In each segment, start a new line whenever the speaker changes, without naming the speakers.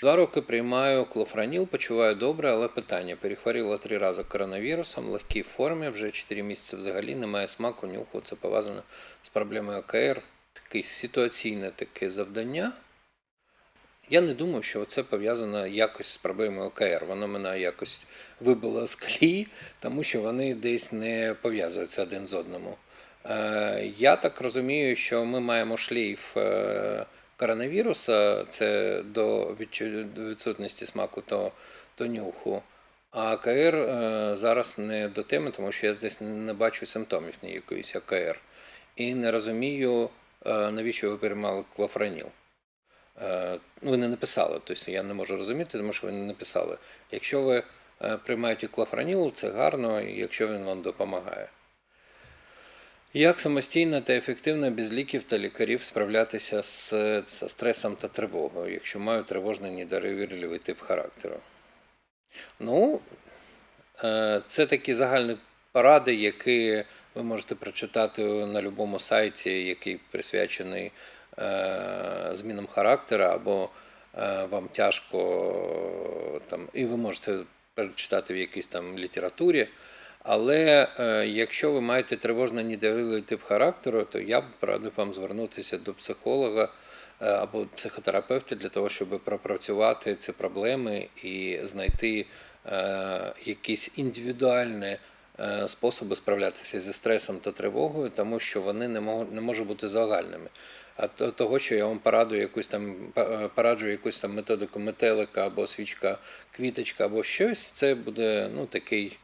Два роки приймаю клофраніл, почуваю добре, але питання. Перехворіла три рази коронавірусом, в легкій формі, вже 4 місяці взагалі немає смаку, нюху. Це пов'язано з проблемою ОКР. Таке ситуаційне таке завдання. Я не думаю, що це пов'язано якось з проблемою ОКР. Воно мене якось вибило з колії, тому що вони десь не пов'язуються один з одному. Е, Я так розумію, що ми маємо шлейф е, коронавіруса, це до відсутності смаку то до нюху. А АКР е, зараз не до теми, тому що я десь не бачу симптомів ніякоїсь АКР. І не розумію, е, навіщо ви приймали клофраніл. Е, Ви не написали, тобто я не можу розуміти, тому що ви не написали. Якщо ви приймаєте клофраніл, це гарно, якщо він вам допомагає. Як самостійно та ефективно без ліків та лікарів справлятися з, з стресом та тривогою, якщо маю тривожний недовірливий тип характеру? Ну, е, це такі загальні поради, які ви можете прочитати на будь-якому сайті, який присвячений е, змінам характеру, або е, вам тяжко там, і ви можете прочитати в якійсь там літературі. Але е, якщо ви маєте тривожно недовірливий тип характеру, то я б порадив вам звернутися до психолога е, або психотерапевта для того, щоб пропрацювати ці проблеми і знайти е, якісь індивідуальні способи справлятися зі стресом та тривогою, тому що вони не можуть, не можуть бути загальними. А то- того, що я вам порадую якусь там пораджу якусь там методику метелика або свічка, квіточка або щось, це буде ну такий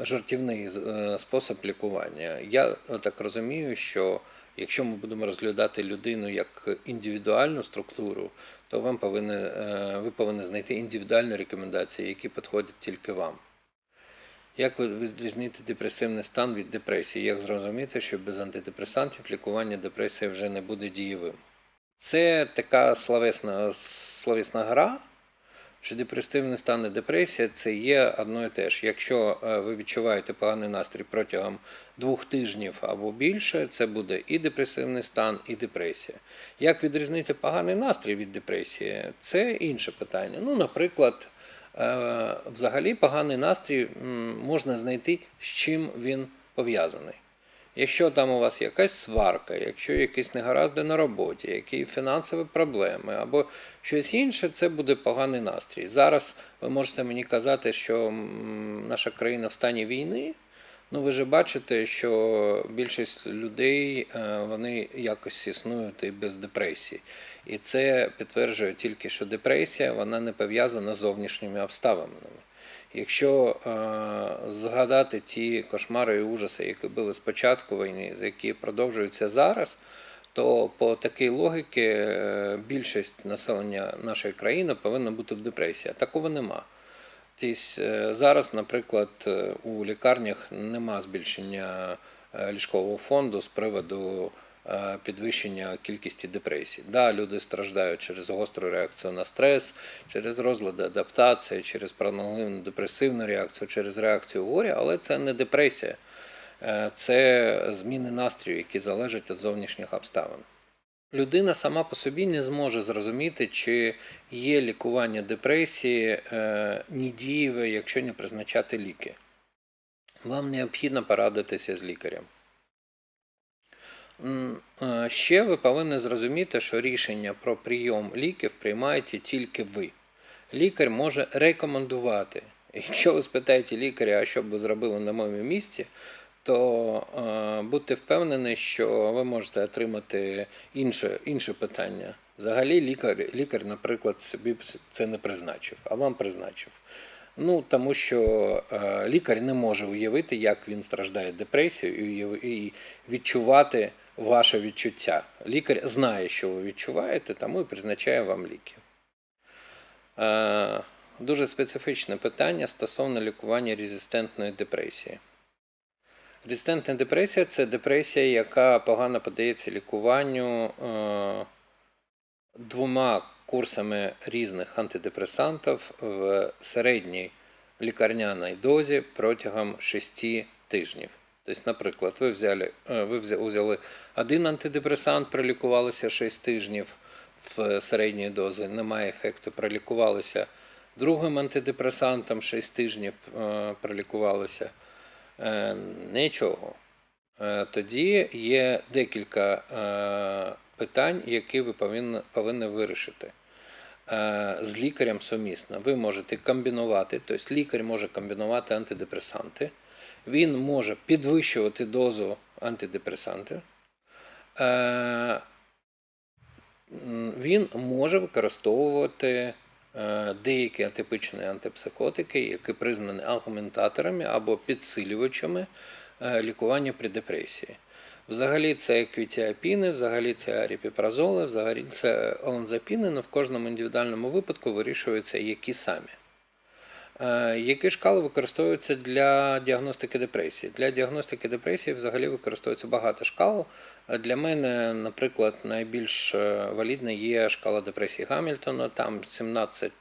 жартівний е, спосіб лікування. Я так розумію, що якщо ми будемо розглядати людину як індивідуальну структуру, то вам повинні, е, ви повинні знайти індивідуальні рекомендації, які підходять тільки вам. Як відрізнити депресивний стан від депресії? Як зрозуміти, що без антидепресантів лікування депресії вже не буде дієвим? Це така словесна, словесна гра, що депресивний стан і депресія це є одно і те ж. Якщо е, ви відчуваєте поганий настрій протягом двох тижнів або більше, це буде і депресивний стан, і депресія. Як відрізнити поганий настрій від депресії? Це інше питання. Ну, наприклад, е, взагалі поганий настрій можна знайти, з чим він пов'язаний. Якщо там у вас якась сварка, якщо якісь негаразди на роботі, які фінансові проблеми або щось інше, це буде поганий настрій. Зараз ви можете мені казати, що наша країна в стані війни. Ну, ви ж бачите, що більшість людей е, вони якось існують і без депресії. І це підтверджує тільки, що депресія вона не пов'язана з зовнішніми обставинами. Якщо е, згадати ті кошмари і ужаси, які були спочатку війни, з які продовжуються зараз, то по такій логіці е, більшість населення нашої країни повинна бути в депресії. Такого нема. Тобто е, зараз, наприклад, е, у лікарнях нема збільшення е, ліжкового фонду з приводу підвищення кількості депресій. Да, люди страждають через гостру реакцію на стрес, через розлади адаптації, через пролонговану депресивну реакцію, через реакцію горя, але це не депресія, Е, це зміни настрою, які залежать від зовнішніх обставин. Людина сама по собі не зможе зрозуміти, чи є лікування депресії е, недієве, якщо не призначати ліки. Вам необхідно порадитися з лікарем. Е, Ще ви повинні зрозуміти, що рішення про прийом ліків приймаєте тільки ви. Лікар може рекомендувати. Якщо ви спитаєте лікаря, а що б ви зробили на моєму місці, то е, будьте впевнені, що ви можете отримати інше, інше питання. Взагалі, лікар, лікар, наприклад, собі це не призначив, а вам призначив. Ну, тому що е, лікар не може уявити, як він страждає депресією, і, і відчувати ваше відчуття. Лікар знає, що ви відчуваєте, тому і призначає вам ліки. Е, дуже специфічне питання стосовно лікування резистентної депресії. Резистентна депресія це депресія, яка погано подається лікуванню е, двома курсами різних антидепресантів в середній лікарняній дозі протягом 6 тижнів. Тобто, наприклад, ви взяли, е, ви взяли один антидепресант, пролікувалися 6 тижнів, в середньої дози, немає ефекту, пролікувалися другим антидепресантом 6 тижнів е, пролікувалися. Е, Нічого. Тоді є декілька питань, які ви повинні, повинні вирішити з лікарем сумісно. Ви можете комбінувати, тобто лікар може комбінувати антидепресанти, він може підвищувати дозу антидепресантів. Е, Він може використовувати е, деякі атипичні антипсихотики, які признані аргументаторами або підсилювачами е, лікування при депресії. Взагалі це квітіапіни, взагалі це аріпіпразоли, взагалі це олензапіни, але в кожному індивідуальному випадку вирішується, які самі. Е, Які шкали використовуються для діагностики депресії? Для діагностики депресії взагалі використовується багато шкал. Е, Для мене, наприклад, найбільш е, валідна є шкала депресії Гамільтона, там 17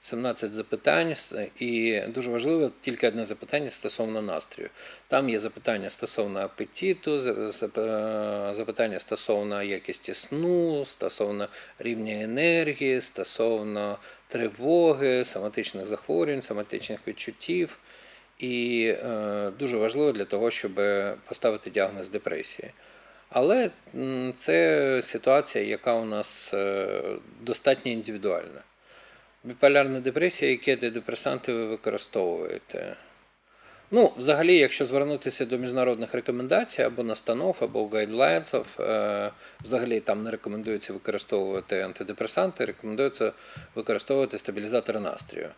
17 запитань, і дуже важливо тільки одне запитання стосовно настрою. Там є запитання стосовно апетиту, е, запитання стосовно якості сну, стосовно рівня енергії, стосовно тривоги, соматичних захворювань, соматичних відчуттів. І е, дуже важливо для того, щоб поставити діагноз депресії. Але це ситуація, яка у нас е, достатньо індивідуальна. Біполярна депресія, які антидепресанти ви використовуєте? Ну, взагалі, якщо звернутися до міжнародних рекомендацій або настанов, або гайдлайнсів, е, взагалі там не рекомендується використовувати антидепресанти, рекомендується використовувати стабілізатори настрою.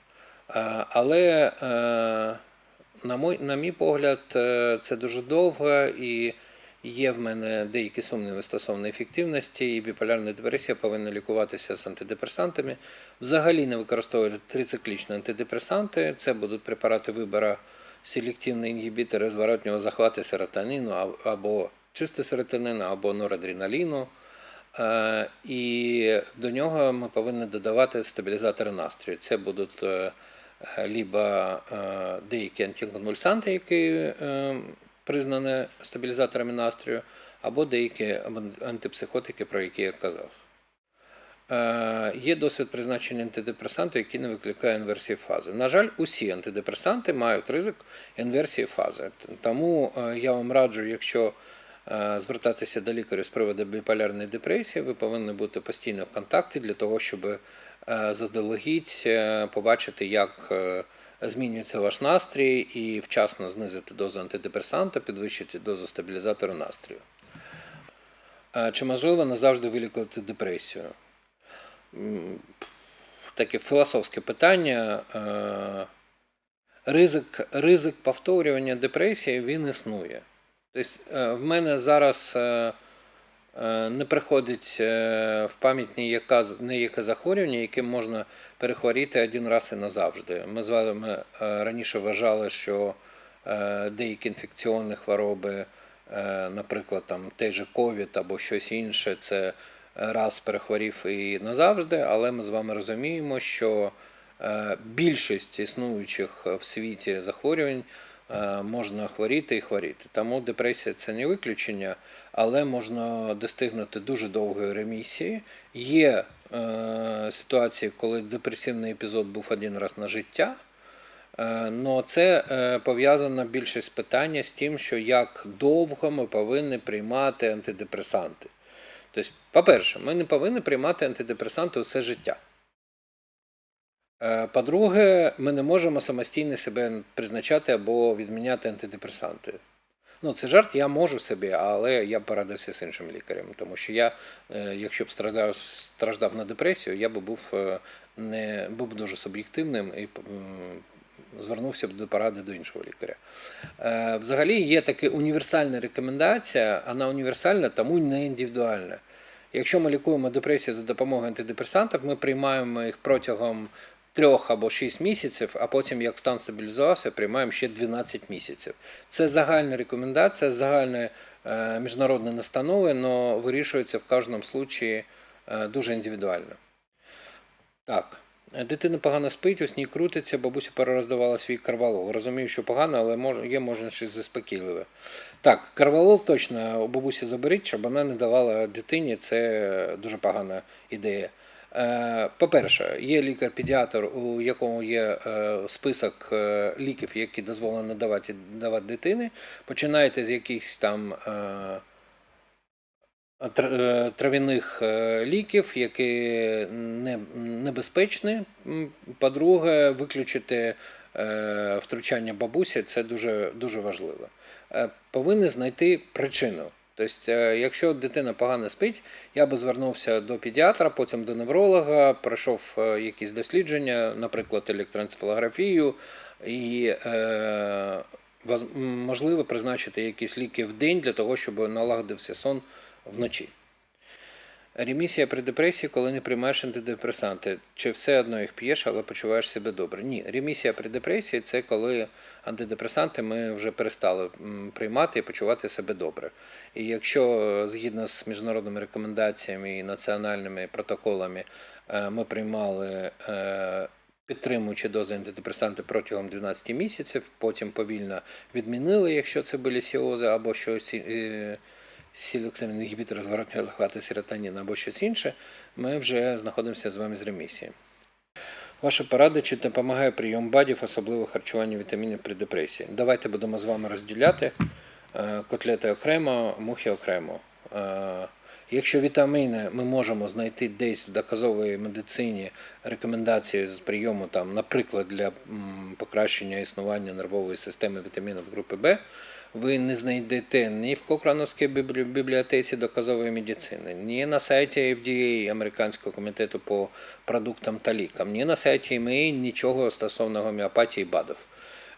Е, але, е, на мій, погляд, це дуже довго і є в мене деякі сумніви стосовно ефективності, і біполярна депресія повинна лікуватися з антидепресантами. Взагалі не використовувати трициклічні антидепресанти. Це будуть препарати вибору селективні інгібітори зворотнього захвату серотоніну або чисто серотонину, або норадреналіну. Е, І до нього ми повинні додавати стабілізатори настрою. Це будуть е, либо е, деякі антиконвульсанти, які е, признані стабілізаторами настрою, або деякі антипсихотики, про які я казав. Е, Є досвід призначення антидепресанту, який не викликає інверсії фази. На жаль, усі антидепресанти мають ризик інверсії фази. Тому е, я вам раджу, якщо е, звертатися до лікаря з приводу біполярної депресії, ви повинні бути постійно в контакті для того, щоб заздалегідь е, побачити, як е, змінюється ваш настрій і вчасно знизити дозу антидепресанта, підвищити дозу стабілізатора настрою. Е, Чи можливо назавжди вилікувати депресію? Таке філософське питання. Е, Ризик, ризик повторювання депресії він існує. Тобто е, в мене зараз е, е, не приходить е, в пам'ять ніяка, ніяке захворювання, яке можна перехворіти один раз і назавжди. Ми з вами е, раніше вважали, що е, деякі інфекційні хвороби, наприклад, там той же ковід або щось інше, це раз перехворів і назавжди, але ми з вами розуміємо, що більшість існуючих в світі захворювань можна хворіти і хворіти. Тому депресія це не виключення, але можна достигнути дуже довгої ремісії. Є е, ситуації, коли депресивний епізод був один раз на життя. Ну, це е, пов'язано більшість питання з тим, що як довго ми повинні приймати антидепресанти. Тобто, по-перше, ми не повинні приймати антидепресанти усе життя. Е, По-друге, ми не можемо самостійно себе призначати або відміняти антидепресанти. Ну, це жарт, я можу собі, але я б порадився з іншим лікарем, тому що я, е, якщо б страждав, страждав на депресію, я б був е, не був дуже суб'єктивним і звернувся б до поради до іншого лікаря. Взагалі є така універсальна рекомендація, вона універсальна, тому не індивідуальна. Якщо ми лікуємо депресію за допомогою антидепресантів, ми приймаємо їх протягом трьох або 6 місяців, а потім, як стан стабілізувався, приймаємо ще 12 місяців. Це загальна рекомендація, загальні е, міжнародні настанови, але вирішується в кожному випадку е, дуже індивідуально. Так, Е, Дитина погано спить, у сні крутиться, бабуся перероздавала свій карвалол. Розумію, що погано, але є можна щось заспокійливе. Так, карвалол точно у бабусі заберіть, щоб вона не давала дитині. Це дуже погана ідея. Е, По-перше, є лікар-педіатр, у якому є е, список е, ліків, які дозволено давати, давати дитини. Починаєте з якихось там. тр- трав'яних ліків, які не, небезпечні. По-друге, виключити втручання бабусі це дуже, дуже важливо. Повинні знайти причину. Тобто, е, якщо дитина погано спить, я би звернувся до педіатра, потім до невролога, пройшов е, якісь дослідження, наприклад, електроенцефалографію, і е, можливо призначити якісь ліки в день для того, щоб налагодився сон вночі. Ремісія при депресії, коли не приймаєш антидепресанти. Чи все одно їх п'єш, але почуваєш себе добре? Ні, ремісія при депресії це коли антидепресанти ми вже перестали приймати і почувати себе добре. І якщо е, згідно з міжнародними рекомендаціями і національними протоколами е, ми приймали е, підтримуючи дози антидепресанти протягом 12 місяців, потім повільно відмінили, якщо це були сіози або щось. Селективний інгібітор зворотнього захвату серотоніну або щось інше, ми вже знаходимося з вами з ремісії. Ваша порада, чи допомагає прийом БАДів, особливо харчування вітамінів при депресії? Давайте будемо з вами розділяти е, котлети окремо, мухи окремо. Е, Якщо вітаміни ми можемо знайти десь в доказовій медицині рекомендації з прийому, там, наприклад, для покращення існування нервової системи вітамінів групи Б, ви не знайдете ні в Кокрановській біблі- бібліотеці доказової медицини, ні на сайті FDA, Американського комітету по продуктам та лікам, ні на сайті EMA нічого стосовно гомеопатії і БАДів.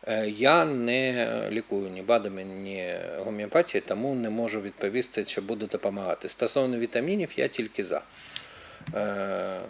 Е, Я не лікую ні БАДами, ні гомеопатією, тому не можу відповісти, що буде допомагати. Стосовно вітамінів, я тільки за. Е,